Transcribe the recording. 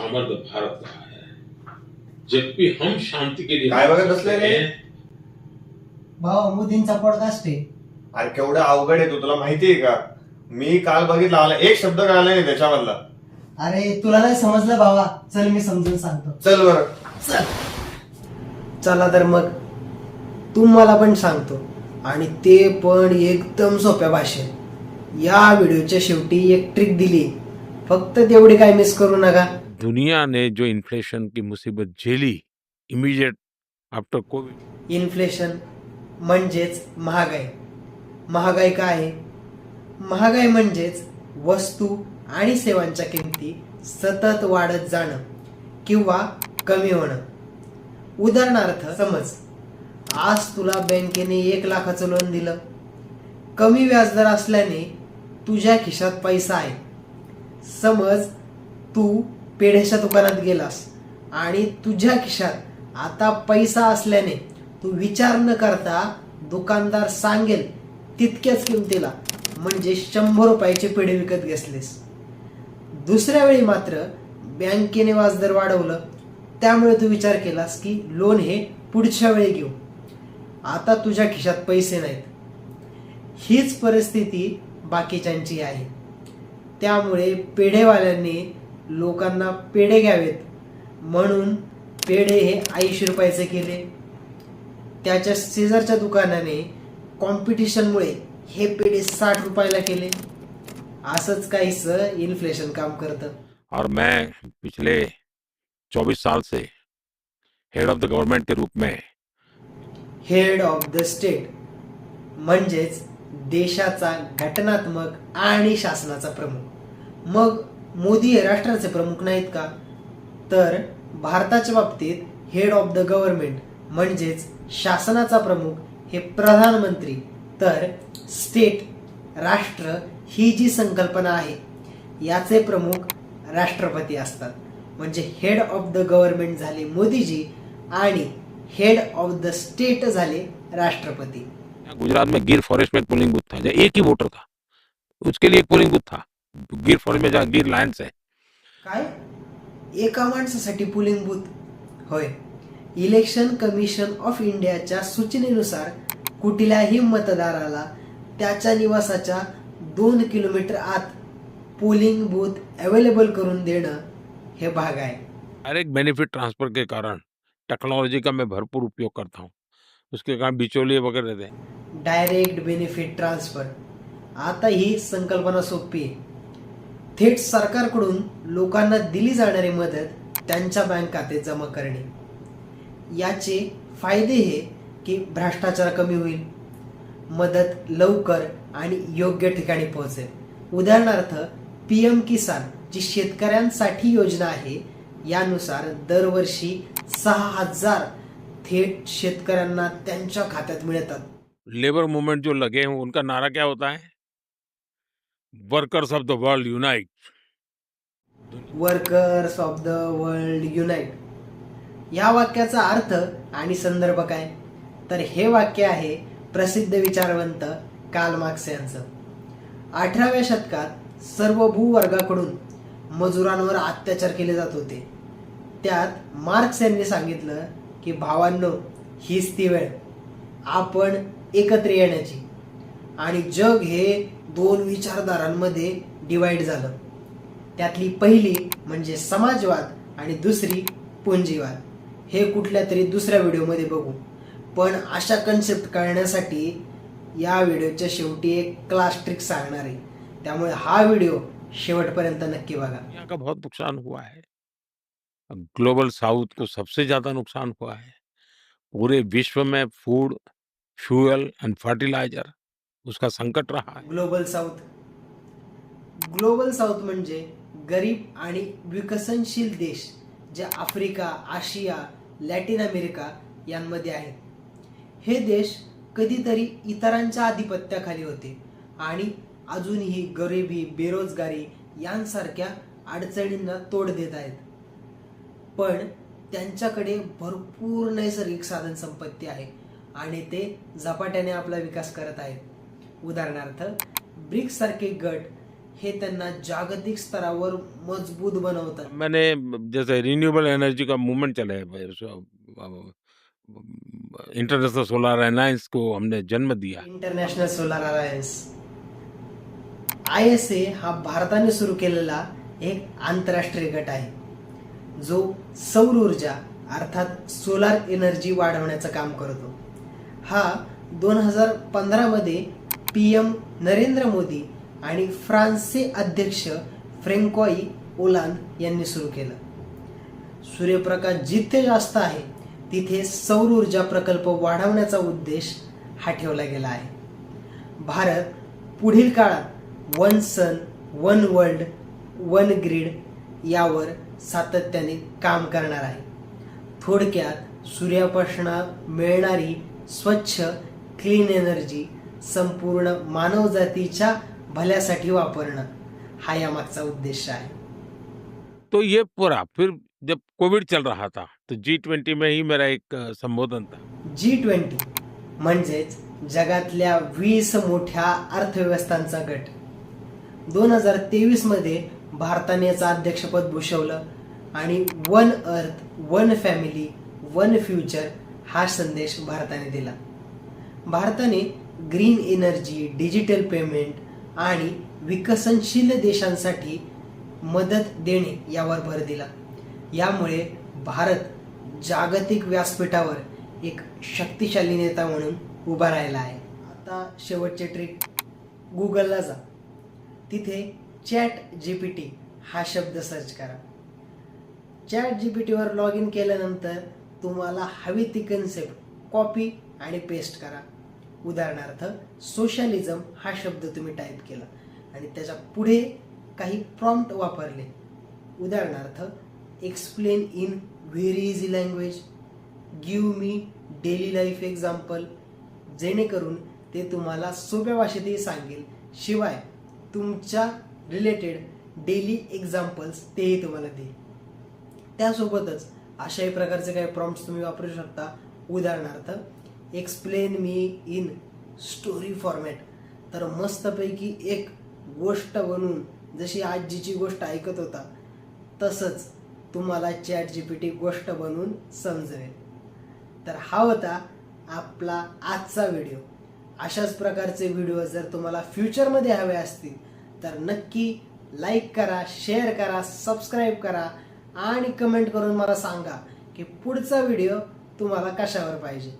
सामर्थ्य भारत का है? जब भी हम शांति के लिए काय बघत बसले रे? भाऊ मोदींचा पॉडकास्ट आहे अरे केवढं अवघड आहे तू तुला माहिती आहे का? मी काल बघितला आला एक शब्द कळाला नाही त्याच्यामधला. अरे तुला नाही समजलं भावा? चल मी समजून सांगतो. चल बर. चल. चला तर मग तुम्हाला पण सांगतो. आणि ते पण एकदम सोप्या भाषेत. या व्हिडिओच्या शेवटी एक ट्रिक दिली. फक्त तेवढी काय मिस करू नका. दुनिया ने जो इन्फ्लेशन की मुसीबत झेली इमिजिएट आफ्टर कोविड इन्फ्लेशन म्हणजेच महागाई. महागाई काय आहे? महागाई म्हणजेच वस्तू आणि सेवांच्या किमती सतत वाढत जाणं किंवा कमी होणं. उदाहरणार्थ समज आज तुला बँकेने एक लाखाचं लोन दिलं. कमी व्याजदर असल्याने तुझ्या खिशात पैसा आहे. समज तू पेढ्याच्या दुकानात गेलास आणि तुझ्या खिशात आता पैसा असल्याने तू विचार न करता दुकानदार सांगेल तितक्याच किमतीला म्हणजे शंभर रुपयाचे पेढे विकत घेतलेस. दुसऱ्या वेळी मात्र बँकेने व्याजदर वाढवलं. त्यामुळे तू विचार केलास की लोन हे पुढच्या वेळी घेऊ. आता तुझ्या खिशात पैसे नाहीत. हीच परिस्थिती बाकीच्यांची आहे. त्यामुळे पेढेवाल्यांनी लोकांना पेढे घ्यावेत. म्हणून पेढे हे ऐंशी रुपयाचे केले. त्याच्या शेजारच्या दुकानाने कॉम्पिटिशनमुळे हे पेढे साठ रुपयाला केले. असंच काहीसं इन्फ्लेशन काम करतं. और मैं पिछले 24 साल से हेड ऑफ द गवर्नमेंट के रूप में हेड ऑफ द स्टेट म्हणजेच देशाचा घटनात्मक आणि शासनाचा प्रमुख. मग मोदी हे राष्ट्राचे प्रमुख नाहीत का? तर भारताच्या बाबतीत हेड ऑफ द गव्हर्नमेंट म्हणजेच शासनाचा प्रमुख हे प्रधानमंत्री. तर स्टेट राष्ट्र ही जी संकल्पना आहे याचे प्रमुख राष्ट्रपती असतात. म्हणजे हेड ऑफ द गव्हर्नमेंट झाले मोदीजी आणि हेड ऑफ द स्टेट झाले राष्ट्रपती. गुजरात में गिर फॉरेस्ट में पोलिंग बूथ था। एक ही वोटर था। उसके लिए एक पोलिंग बूथ था। गिर फॉरेस्ट में जहाँ गिर लायंस है। काय? एका माणसासाठी पोलिंग बूथ होय. इलेक्शन कमिशन ऑफ इंडियाच्या सूचनेनुसार कुठल्याही मतदाराला त्याच्या निवासाच्या दोन किलोमीटर आत पोलिंग बूथ अवेलेबल करून देणं हे भाग आहे. हर एक बेनिफिट ट्रांसफर के कारण टेक्नोलॉजी का मैं भरपूर उपयोग करता हूँ। उसके कारण बिचौलिए वगैरह रहते हैं। डायरेक्ट बेनिफिट ट्रान्सफर आता ही संकल्पना सोपी आहे. थेट सरकारकडून लोकांना दिली जाणारी मदत त्यांच्या बँक खात्यात जमा करणे. याचे फायदे हे की भ्रष्टाचार कमी होईल मदत लवकर आणि योग्य ठिकाणी पोहोचेल. उदाहरणार्थ पी एम किसान जी शेतकऱ्यांसाठी योजना आहे यानुसार दरवर्षी सहा हजार थेट शेतकऱ्यांना त्यांच्या खात्यात मिळतात. लेबर मूवमेंट जो लगे हैं उनका नारा क्या होता है? Workers of the world unite workers of the world unite या वाक्याचा अर्थ आणि संदर्भ काय? तर हे वाक्य आहे प्रसिद्ध विचारवंत काल मार्क्स यांचं. अठराव्या शतकात सर्व भूवर्गाकडून मजुरांवर अत्याचार केले जात होते. त्यात मार्क्स यांनी सांगितलं की भावांनो हीच ती वेळ. आपण एकत्र येण्याची. आणि जग हे दोन विचारधारांमध्ये डिवाइड झालं. त्यातली पहिली म्हणजे समाजवाद आणि दुसरी पुंजीवाद. हे कुठल्या तरी दुसऱ्या व्हिडिओमध्ये बघू. पण अशा कन्सेप्ट कळण्यासाठी या व्हिडिओच्या शेवटी एक क्लास ट्रिक सांगणार आहे. त्यामुळे हा व्हिडिओ शेवटपर्यंत नक्की बघा. दुनिया का बहुत नुकसान हुआ है। ग्लोबल साउथ को सबसे ज्यादा नुकसान हुआ है। पूरे विश्व में फूड फ्यूल एंड फर्टिलाइजर उसका संकट रहा है। Global south. ग्लोबल साऊथ म्हणजे गरीब आणि विकसनशील देश जे आफ्रिका आशिया लॅटिन अमेरिका यांमध्ये आहेत हे देश कधीतरी इतरांच्या आधिपत्याखाली होते आणि अजूनही गरिबी बेरोजगारी यांसारख्या अडचणींना तोड देत आहेत. पण त्यांच्याकडे भरपूर नैसर्गिक साधन संपत्ती आहे आणि ते झपाट्याने आपला विकास करत आहेत. उदाहरणार्थ ब्रिक्स सारखे गट हे त्यांना जागतिक स्तरावर मजबूत बनवतात. मैंने जैसे रिन्यूएबल एनर्जी का मूवमेंट चला है इंटरनेशनल सोलर अलायंस को हमने जन्म दिया. International solar alliance I S A हा भारताने सुरू केलेला एक आंतरराष्ट्रीय गट आहे. जो सौर ऊर्जा अर्थात सोलार एनर्जी वाढवण्याचं काम करतो. हा दोन हजार पंधरामध्ये पी एम नरेंद्र मोदी आणि फ्रान्सचे अध्यक्ष फ्रेंकॉई ओलांद यांनी सुरू केलं. सूर्यप्रकाश जिथे जास्त आहे तिथे सौर ऊर्जा प्रकल्प वाढवण्याचा उद्देश हा ठेवला गेला आहे. भारत पुढील काळात one sun one world one grid यावर सातत्याने काम करणार आहे. थोडक्यात सूर्यापासून मिळणारी स्वच्छ क्लीन एनर्जी संपूर्ण मानवजातीच्या भल्यासाठी वापरणं हा यामागचा उद्देश आहे. तो ये पूरा फिर जब कोविड चल रहा था तो जी ट्वेंटी में ही मेरा एक संबोधन था. जी ट्वेंटी म्हणजेच जगातल्या वीस मोठ्या अर्थव्यवस्थांचा गट. दोन हजार तेवीसमध्ये भारताने याचं अध्यक्षपद भूषवलं आणि one earth one family one future हा संदेश भारताने दिला. भारताने ग्रीन एनर्जी डिजिटल पेमेंट आणि विकसनशील देशांसाठी मदत देणे यावर भर दिला. यामुळे भारत जागतिक व्यासपीठावर एक शक्तिशाली नेता म्हणून उभा राहिला आहे. आता शेवटचे ट्रिक. गुगलला जा. तिथे चॅट जी पी टी हा शब्द सर्च करा. चॅट जी पी टीवर लॉग इन केल्यानंतर तुम्हाला हवी ती कन्सेप्ट कॉपी आणि पेस्ट करा. उदाहरणार्थ सोशलिझम हा शब्द तुम्ही टाईप केला. आणि त्याच्या पुढे काही प्रॉम्प्ट वापरले. उदाहरणार्थ explain in very easy language give me daily life example जेणेकरून ते तुम्हाला सोप्या भाषेतही सांगेल. शिवाय तुमच्या रिलेटेड डेली एक्झाम्पल्स तेही तुम्हाला देईल. त्यासोबतच अशाही प्रकारचे काही प्रॉम्प्ट्स तुम्ही वापरू शकता. उदाहरणार्थ explain me in story format तर मस्तपैकी एक गोष्ट बनवून जशी आजीची गोष्ट ऐकत होता तसंच तुम्हाला चॅट जी पी टी गोष्ट बनवून समजवेल तर हा होता आपला आजचा व्हिडिओ. अशाच प्रकारचे व्हिडिओ जर तुम्हाला फ्युचरमध्ये हवे असतील तर नक्की लाईक करा शेअर करा सबस्क्राईब करा आणि कमेंट करून मला सांगा की पुढचा व्हिडिओ तुम्हाला कशावर पाहिजे.